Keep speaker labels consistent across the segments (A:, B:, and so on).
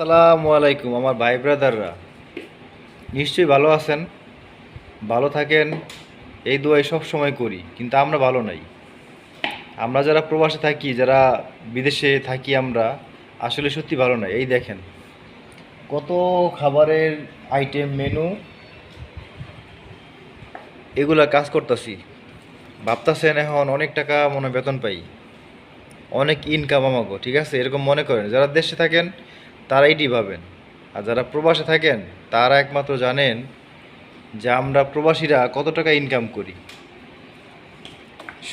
A: আসসালামু আলাইকুম, আমার ভাই ব্রাদাররা। নিশ্চয়ই ভালো আছেন, ভালো থাকেন, এই দোয়াই সব সময় করি, কিন্তু আমরা ভালো নাই। আমরা যারা প্রবাসে থাকি, যারা বিদেশে থাকি আমরা, আসলে সত্যি ভালো নাই। এই দেখেন, কত খাবারের আইটেম মেনু এগুলা কাজ করতেছি। ভাবতাছেন এখন অনেক টাকা মনে বেতন পাই। অনেক ইনকাম আমাকে ঠিক আছে? এরকম মনে করেন। যারা দেশে থাকেন তারা এটি ভাবেন আর যারা প্রবাসে থাকেন, তারা একমাত্র জানেন যে আমরা প্রবাসীরা কত টাকা ইনকাম করি।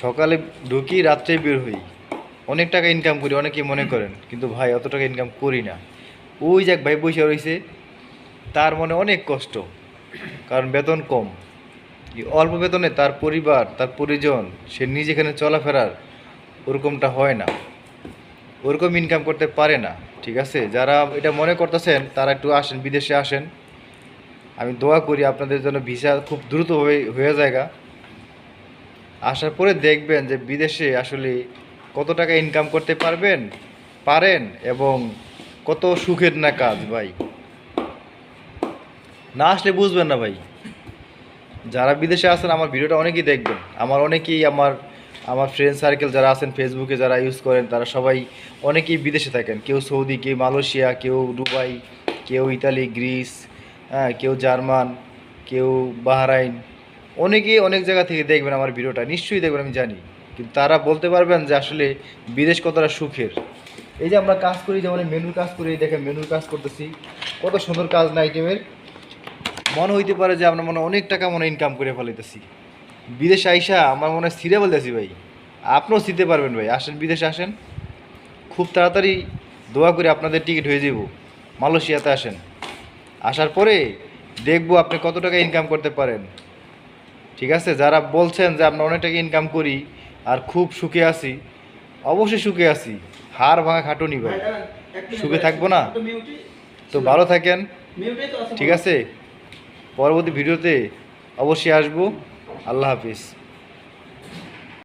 A: সকালে ঢুকি, রাত্রে বের হই। অনেক টাকা ইনকাম করি, অনেকেই মনে করেন, কিন্তু ভাই, অত টাকা ইনকাম করি না। ওই যে এক ভাই বসে রয়েছে তার মনে অনেক কষ্ট, কারণ বেতন কম। অল্প বেতনে তার পরিবার, তার পরিজন, সে নিজে এখানে চলাফেরার ওরকমটা হয় না। ওরকম ইনকাম করতে পারে না। ঠিক আছে? যারা এটা মনে করতেছেন, তারা একটু আসেন, বিদেশে আসেন। আমি দোয়া করি আপনাদের জন্য ভিসা খুব দ্রুত হয়ে যায়গা। আসার পরে দেখবেন যে বিদেশে আসলে কত টাকা ইনকাম করতে পারবেন, পারেন এবং কত সুখের না কাজ ভাই। না আসলে বুঝবেন না ভাই। যারা বিদেশে আছেন, আমার ভিডিওটা অনেকেই দেখবেন। আমার অনেকেই আমার আমার ফ্রেন্ড সার্কেল যারা আছেন ফেসবুকে যারা ইউজ করেন, তারা সবাই অনেকেই বিদেশে থাকেন। কেউ সৌদি, কেউ মালয়েশিয়া, কেউ দুবাই, কেউ ইতালি, গ্রিস হ্যাঁ কেউ জার্মান, কেউ বাহরাইন। অনেকেই অনেক জায়গা থেকে দেখবেন আমার ভিডিওটা। নিশ্চয়ই দেখবেন, আমি জানি। কিন্তু তারা বলতে পারবেন যে আসলে বিদেশ কতটা সুখের। এই যে আমরা কাজ করি, যেমন মেনুর কাজ করি দেখেন মেনুর কাজ করতেছি। কত সুন্দর কাজ না আইটেমের মনে হইতে পারে যে আমরা মনে অনেক টাকা মনে ইনকাম করে ফেলাইতেছি। বিদেশে আইসা আমার মনে হয় সিরে বলতেছি ভাই। আপনিও শিখতে পারবেন ভাই। আসেন, বিদেশে আসেন। খুব তাড়াতাড়ি দোয়া করে আপনাদের টিকিট হয়ে যাব মালয়েশিয়াতে আসেন। আসার পরে দেখব আপনি কত টাকা ইনকাম করতে পারেন। ঠিক আছে? যারা বলছেন যে আমরা অনেক টাকা ইনকাম করি আর খুব সুখে আছি, অবশ্যই সুখে আছি। হাড় ভাঙা খাটুনি ভাই। সুখে থাকব না? তো ভালো থাকেন। ঠিক আছে? পরবর্তী ভিডিওতে অবশ্যই আসব। আল্লাহ হাফিজ।